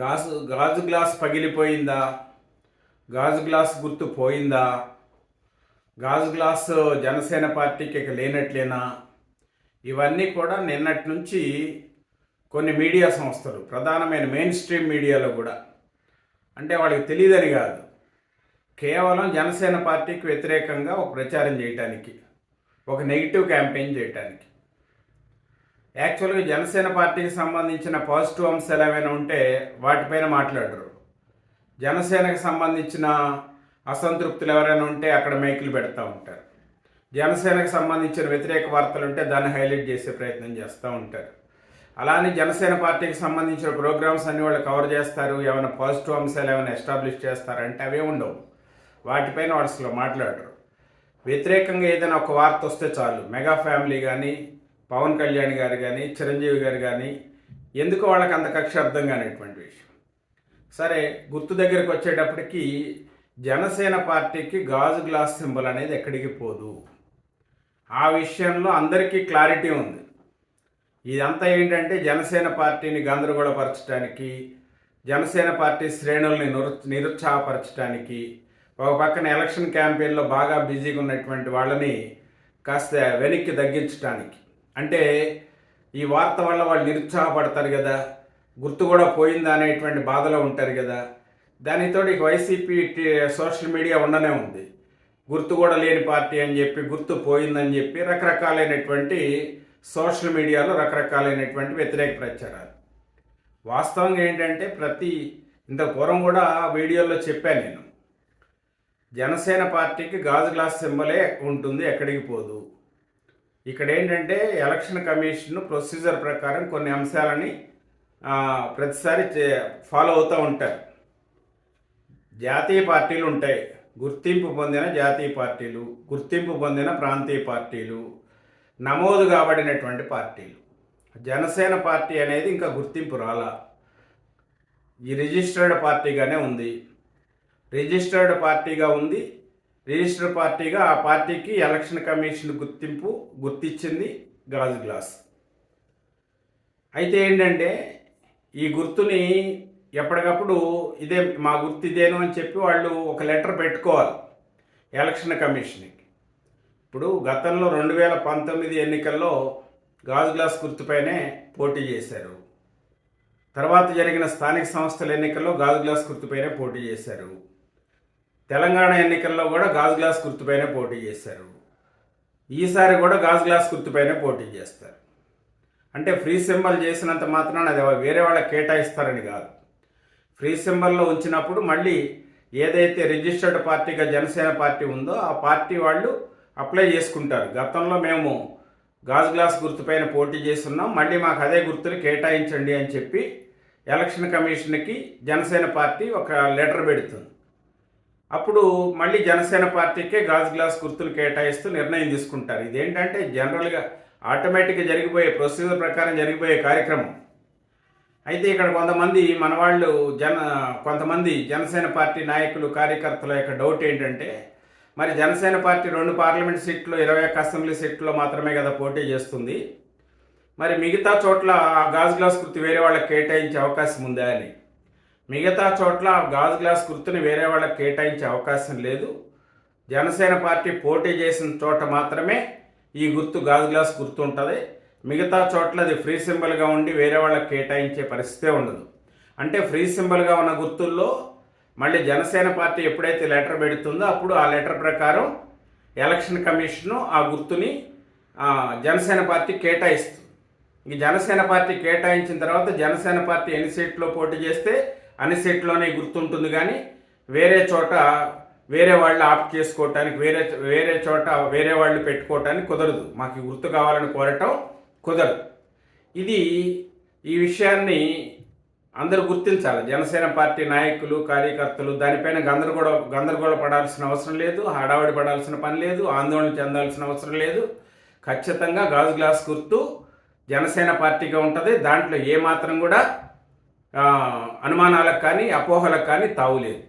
గాజు గాజు గ్లాస్ పగిలిపోయిందా? గాజు గ్లాస్ గుర్తు పోయిందా? గాజు గ్లాస్ జనసేన పార్టీకి ఇక లేనట్లేనా? ఇవన్నీ కూడా నిన్నటి నుంచి కొన్ని మీడియా సంస్థలు ప్రధానమైన మెయిన్ స్ట్రీమ్ మీడియాలో కూడా. అంటే వాళ్ళకి తెలియదని కాదు. కేవలం జనసేన పార్టీకి వ్యతిరేకంగా ఒక ప్రచారం చేయటానికి ఒక నెగిటివ్ క్యాంపెయిన్ చేయటానికి. యాక్చువల్గా జనసేన పార్టీకి సంబంధించిన పాజిటివ్ అంశాలు ఏమైనా ఉంటే వాటిపైన మాట్లాడరు. జనసేనకు సంబంధించిన అసంతృప్తులు ఎవరైనా ఉంటే అక్కడ మైకులు పెడతా ఉంటారు. జనసేనకు సంబంధించిన వ్యతిరేక వార్తలు ఉంటే దాన్ని హైలైట్ చేసే ప్రయత్నం చేస్తూ ఉంటారు. అలానే జనసేన పార్టీకి సంబంధించిన ప్రోగ్రామ్స్ అన్ని వాళ్ళు కవర్ చేస్తారు ఏమైనా పాజిటివ్ అంశాలు ఏమైనా ఎస్టాబ్లిష్ చేస్తారంటే అవే ఉండవు. వాటిపైన వాళ్ళు అసలు మాట్లాడరు. వ్యతిరేకంగా ఏదైనా ఒక వార్త వస్తే చాలు. మెగా ఫ్యామిలీ కానీ పవన్ కళ్యాణ్ గారు కానీ చిరంజీవి గారు కానీ ఎందుకు వాళ్ళకి అంత కక్ష అర్థం కానిటువంటి విషయం? సరే గుర్తు దగ్గరికి వచ్చేటప్పటికి జనసేన పార్టీకి గాజు గ్లాస్ సింబల్ అనేది ఎక్కడికి పోదు. ఆ విషయంలో అందరికీ క్లారిటీ ఉంది. ఇదంతా ఏంటంటే జనసేన పార్టీని గందరగోళపరచడానికి జనసేన పార్టీ శ్రేణుల్ని నిరు నిరుత్సాహపరచడానికి ఒక పక్కన ఎలక్షన్ క్యాంపెయిన్లో బాగా బిజీగా ఉన్నటువంటి వాళ్ళని కాస్త వెనక్కి తగ్గించడానికి అంటే ఈ వార్త వల్ల వాళ్ళు నిరుత్సాహపడతారు కదా గుర్తు కూడా పోయిందా అనేటువంటి బాధలో ఉంటారు కదా. దానితో ఇక వైసీపీ సోషల్ మీడియా ఉండనే ఉంది. గుర్తు కూడా లేని పార్టీ అని చెప్పి గుర్తు పోయిందని చెప్పి రకరకాలైనటువంటి సోషల్ మీడియాలో రకరకాలైనటువంటి వ్యతిరేక ప్రచారాలు. వాస్తవంగా ఏంటంటే ప్రతి ఇంత పూర్వం కూడా వీడియోలో చెప్పాను నేను. జనసేన పార్టీకి గాజు గ్లాస్ సింబలే ఉంటుంది ఎక్కడికి పోదు. ఇక్కడ ఏంటంటే ఎలక్షన్ కమిషన్ ప్రొసీజర్ ప్రకారం కొన్ని అంశాలని ప్రతిసారి చే- ఫాలో అవుతూ ఉంటారు. జాతీయ పార్టీలు ఉంటాయి. గుర్తింపు పొందిన జాతీయ పార్టీలు గుర్తింపు పొందిన ప్రాంతీయ పార్టీలు నమోదు కాబడినటువంటి పార్టీలు. జనసేన పార్టీ అనేది ఇంకా గుర్తింపు రాలా. ఈ రిజిస్టర్డ్ పార్టీగానే ఉంది. రిజిస్టర్డ్ పార్టీగా ఉంది. రిజిస్టర్ పార్టీగా ఆ పార్టీకి ఎలక్షన్ కమిషన్ గుర్తింపు గుర్తించింది గాజు గ్లాస్. అయితే ఏంటంటే ఈ గుర్తుని ఎప్పటికప్పుడు ఇదే మా గుర్తు ఇదేను అని చెప్పి వాళ్ళు ఒక లెటర్ పెట్టుకోవాలి ఎలక్షన్ కమిషన్కి. ఇప్పుడు గతంలో రెండు వేల పంతొమ్మిది ఎన్నికల్లో గాజు గ్లాస్ గుర్తుపైనే పోటీ చేశారు. తర్వాత జరిగిన స్థానిక సంస్థల ఎన్నికల్లో గాజు గ్లాస్ గుర్తుపైనే పోటీ చేశారు. తెలంగాణ ఎన్నికల్లో కూడా గాజు గ్లాస్ గుర్తుపైనే పోటీ చేశారు. ఈసారి కూడా గాజు గ్లాస్ గుర్తుపైనే పోటీ చేస్తారు. అంటే ఫ్రీ సింబల్ చేసినంత మాత్రాన అది వేరే వాళ్ళకి కేటాయిస్తారని కాదు. ఫ్రీ సింబల్లో ఉంచినప్పుడు మళ్ళీ ఏదైతే రిజిస్టర్డ్ పార్టీగా జనసేన పార్టీ ఉందో ఆ పార్టీ వాళ్ళు అప్లై చేసుకుంటారు. గతంలో మేము గాజు గ్లాస్ గుర్తుపైన పోటీ చేస్తున్నాం మళ్ళీ మాకు అదే గుర్తులు కేటాయించండి అని చెప్పి ఎలక్షన్ కమిషన్కి జనసేన పార్టీ ఒక లెటర్ పెడుతుంది. అప్పుడు మళ్ళీ జనసేన పార్టీకే గాజు గ్లాస్ గుర్తులు కేటాయిస్తూ నిర్ణయం తీసుకుంటారు. ఇదేంటంటే జనరల్గా ఆటోమేటిక్గా జరిగిపోయే ప్రొసీజర్ ప్రకారం జరిగిపోయే కార్యక్రమం. అయితే ఇక్కడ కొంతమంది మన వాళ్ళు జన కొంతమంది జనసేన పార్టీ నాయకులు కార్యకర్తల యొక్క డౌట్ ఏంటంటే మరి జనసేన పార్టీ రెండు పార్లమెంట్ సీట్లు ఇరవై ఒక్క అసెంబ్లీ సీట్లో మాత్రమే కదా పోటీ చేస్తుంది. మరి మిగతా చోట్ల ఆ గాజు గ్లాస్ గుర్తు వేరే వాళ్ళకి కేటాయించే అవకాశం ఉందా అని? మిగతా చోట్ల గాజు గ్లాస్ గుర్తుని వేరే వాళ్ళకి కేటాయించే అవకాశం లేదు. జనసేన పార్టీ పోటీ చేసిన చోట మాత్రమే ఈ గుర్తు గాజు గ్లాస్ గుర్తు ఉంటుంది. మిగతా చోట్ల అది ఫ్రీ సింబల్గా ఉండి వేరే వాళ్ళకి కేటాయించే పరిస్థితే ఉండదు. అంటే ఫ్రీ సింబల్గా ఉన్న గుర్తుల్లో మళ్ళీ జనసేన పార్టీ ఎప్పుడైతే లెటర్ పెడుతుందో అప్పుడు ఆ లెటర్ ప్రకారం ఎలక్షన్ కమిషను ఆ గుర్తుని జనసేన పార్టీ కేటాయిస్తుంది. ఈ జనసేన పార్టీ కేటాయించిన తర్వాత జనసేన పార్టీ ఎన్ని సీట్లో పోటీ చేస్తే అన్ని సెట్లోనే గుర్తుంటుంది కానీ వేరే చోట వేరే వాళ్ళు ఆప్ట్ చేసుకోవటానికి వేరే వేరే చోట వేరే వాళ్ళు పెట్టుకోవటానికి కుదరదు. మాకు గుర్తు కావాలని కోరటం కుదరదు. ఇది ఈ విషయాన్ని అందరూ గుర్తించాలి. జనసేన పార్టీ నాయకులు కార్యకర్తలు దానిపైన గందరగోళ గందరగోళ పడాల్సిన అవసరం లేదు హడావడి పడాల్సిన పని లేదు ఆందోళన చెందాల్సిన అవసరం లేదు. ఖచ్చితంగా గాజు గ్లాస్ గుర్తు జనసేన పార్టీగా ఉంటుంది. దాంట్లో ఏమాత్రం కూడా అనుమానాలకు కానీ అపోహలకు కానీ తావులేదు.